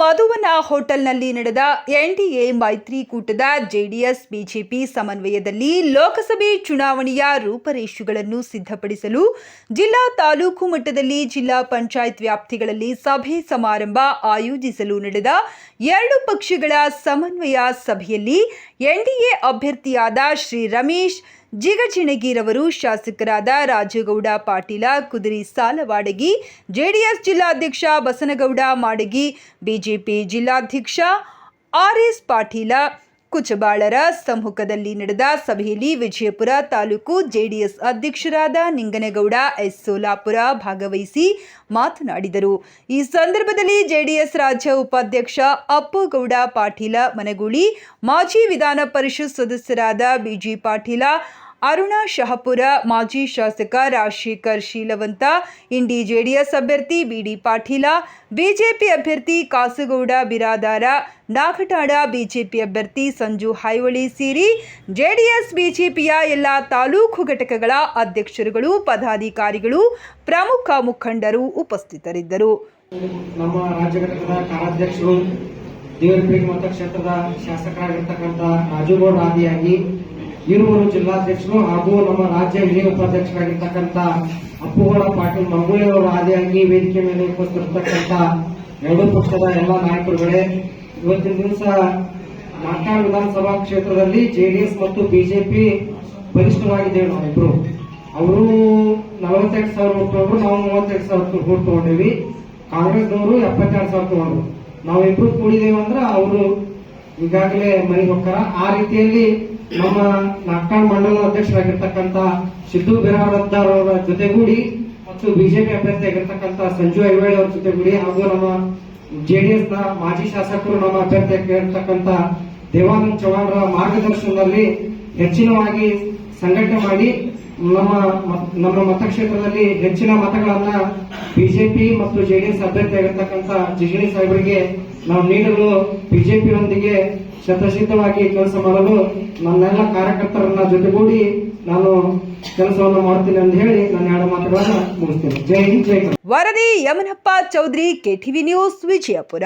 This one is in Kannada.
ಮಧುವನ ಹೋಟೆಲ್ನಲ್ಲಿ ನಡೆದ ಎನ್ಡಿಎ ಮೈತ್ರಿಕೂಟದ ಜೆಡಿಎಸ್, ಬಿಜೆಪಿ ಸಮನ್ವಯದಲ್ಲಿ ಲೋಕಸಭೆ ಚುನಾವಣೆಯ ರೂಪರೇಷುಗಳನ್ನು ಸಿದ್ಧಪಡಿಸಲು ಜಿಲ್ಲಾ ತಾಲೂಕು ಮಟ್ಟದಲ್ಲಿ ಜಿಲ್ಲಾ ಪಂಚಾಯತ್ ವ್ಯಾಪ್ತಿಗಳಲ್ಲಿ ಸಭೆ ಸಮಾರಂಭ ಆಯೋಜಿಸಲು ನಡೆದ ಎರಡು ಪಕ್ಷಗಳ ಸಮನ್ವಯ ಸಭೆಯಲ್ಲಿ ಎನ್ಡಿಎ ಅಭ್ಯರ್ಥಿಯಾದ ಶ್ರೀ ರಮೇಶ್ ಜಿಗಜಿಣಗಿರವರು ಶಾಸಕರಾದ ರಾಜೇಗೌಡ ಪಾಟೀಲ, ಕುದುರಿ ಸಾಲವಾಡಗಿ, ಜೆಡಿಎಸ್ ಜಿಲ್ಲಾಧ್ಯಕ್ಷ ಬಸನಗೌಡ, ಮಾಡಗಿ, ಬಿಜೆಪಿ ಜಿಲ್ಲಾಧ್ಯಕ್ಷ ಆರ್ ಎಸ್ ಪಾಟೀಲ ಕುಚಬಾಳರ ಸಮ್ಮುಖದಲ್ಲಿ ನಡೆದ ಸಭೆಯಲ್ಲಿ ವಿಜಯಪುರ ತಾಲೂಕು ಜೆಡಿಎಸ್ ಅಧ್ಯಕ್ಷರಾದ ನಿಂಗನಗೌಡ, ಎಸ್ ಸೋಲಾಪುರ ಭಾಗವಹಿಸಿ ಮಾತನಾಡಿದರು. ಈ ಸಂದರ್ಭದಲ್ಲಿ ಜೆಡಿಎಸ್ ರಾಜ್ಯ ಉಪಾಧ್ಯಕ್ಷ ಅಪ್ಪುಗೌಡ ಪಾಟೀಲ ಮನಗೂಳಿ, ಮಾಜಿ ವಿಧಾನ ಪರಿಷತ್ ಸದಸ್ಯರಾದ ಬಿಜಿ ಪಾಟೀಲ ಅರುಣಾ ಶಹಪುರ ಮಾಜಿ ಶಾಸಕ ರಾಜಶೇಖರ್ ಶೀಲವಂತ ಇಂಡಿ ಜೆಡಿಎಸ್ ಅಭ್ಯರ್ಥಿ ಬಿಡಿ ಪಾಟೀಲ, ಬಿಜೆಪಿ ಅಭ್ಯರ್ಥಿ ಕಾಸಗೌಡ ಬಿರಾದಾರ ನಾಗಠಾಡ ಬಿಜೆಪಿ ಅಭ್ಯರ್ಥಿ ಸಂಜು ಹೈವಳಿ ಸೇರಿ ಜೆಡಿಎಸ್, ಬಿಜೆಪಿಯ ಎಲ್ಲ ತಾಲೂಕು ಘಟಕಗಳ ಅಧ್ಯಕ್ಷರುಗಳು, ಪದಾಧಿಕಾರಿಗಳು, ಪ್ರಮುಖ ಮುಖಂಡರು ಉಪಸ್ಥಿತರಿದ್ದರು. ನಮ್ಮ ರಾಜ್ಯ ಘಟಕದ ಕಾರ್ಯಾಧ್ಯಕ್ಷರು ದೇವರಪೇಟೆ ಮತಕ್ಷೇತ್ರದ ಶಾಸಕರಾಗಿರ್ತಕ್ಕಂಥ ರಾಜುಗೌಡ ಆದಿಯಾಗಿ ಇರುವರು ಜಿಲ್ಲಾಧ್ಯಕ್ಷರು ಹಾಗೂ ನಮ್ಮ ರಾಜ್ಯ ಹಿರಿಯ ಉಪಾಧ್ಯಕ್ಷರಾಗಿರ್ತಕ್ಕಂಥ ಅಪ್ಪುಗೌಡ ಪಾಟೀಲ್ ಮಂಗುಳಿ ಅವರು ಆದಿಯಾಗಿ ವೇದಿಕೆ ಮೇಲೆ ಉಪಸ್ಥಿತರ್ತಕ್ಕಂಥ ಎರಡೂ ಪಕ್ಷದ ಎಲ್ಲ ನಾಯಕರುಗಳೇ, ಇವತ್ತಿನ ದಿವಸ ನಾಟಕ ವಿಧಾನಸಭಾ ಕ್ಷೇತ್ರದಲ್ಲಿ ಜೆಡಿಎಸ್ ಮತ್ತು ಬಿಜೆಪಿ ಬಲಿಷ್ಠವಾಗಿದ್ದೇವೆ ನಾವಿಬ್ರು. ಅವರು ನಲವತ್ತೈದು ಸಾವಿರ ತಗೊಂಡ್ರು, ನಾವು ಮೂವತ್ತೆರಡು ಸಾವಿರ ಓಟ್ ತಗೊಂಡಿವಿ. ಕಾಂಗ್ರೆಸ್ನವರು ಎಪ್ಪತ್ತೆರಡು ಸಾವಿರ ತಗೊಂಡ್ರು. ನಾವಿಬ್ರು ಕೂಡಿದೇವೆ ಅಂದ್ರೆ ಅವರು ಈಗಾಗಲೇ ಮನೆಗೆ ಹೋಗ್ತಾರ ಆ ರೀತಿಯಲ್ಲಿ ನಮ್ಮ ನಾಗ್ಟಾಣ್ ಮಂಡಲ ಅಧ್ಯಕ್ಷರಾಗಿರ್ತಕ್ಕಂಥ ಸಿದ್ದು ಬಿರಾವರದ್ದಾರ್ ಅವರ ಜೊತೆಗೂಡಿ ಮತ್ತು ಬಿಜೆಪಿ ಅಭ್ಯರ್ಥಿ ಆಗಿರ್ತಕ್ಕಂಥ ಸಂಜು ಐವೇಳಿ ಅವರ ಜೊತೆಗೂಡಿ ಹಾಗೂ ನಮ್ಮ ಜೆಡಿಎಸ್ನ ಮಾಜಿ ಶಾಸಕರು ನಮ್ಮ ಅಭ್ಯರ್ಥಿಯಾಗಿರ್ತಕ್ಕಂಥ ದೇವಾನಂದ್ ಚೌಹಾಣ್ರ ಮಾರ್ಗದರ್ಶನದಲ್ಲಿ ಹೆಚ್ಚಿನವಾಗಿ ಸಂಘಟನೆ ಮಾಡಿ ನಮ್ಮ ನಮ್ಮ ಮತಕ್ಷೇತ್ರದಲ್ಲಿ ಹೆಚ್ಚಿನ ಮತಗಳನ್ನ ಬಿಜೆಪಿ ಮತ್ತು ಜೆಡಿಎಸ್ ಅಭ್ಯರ್ಥಿಯಾಗಿರ್ತಕ್ಕಂಥ ಜಿಗಿಣಿ ಸಾಹೇಬರಿಗೆ ನಾವು ನೀಡಲು ಬಿಜೆಪಿಯೊಂದಿಗೆ ಶತಸಿದ್ಧವಾಗಿ ಕೆಲಸ ಮಾಡಲು ನನ್ನೆಲ್ಲ ಕಾರ್ಯಕರ್ತರನ್ನ ಜೊತೆಗೂಡಿ ನಾನು ಕೆಲಸವನ್ನು ಮಾಡ್ತೀನಿ ಅಂತ ಹೇಳಿ ನನ್ನ ಎರಡು ಮಾತುಗಳನ್ನು ಮುಗಿಸ್ತೇನೆ ಜೈ ಹಿಂದ್, ಜೈ. ವರದಿ ಯಮನಪ್ಪ ಚೌಧರಿ ಕೆಟಿವಿ ನ್ಯೂಸ್ ವಿಜಯಪುರ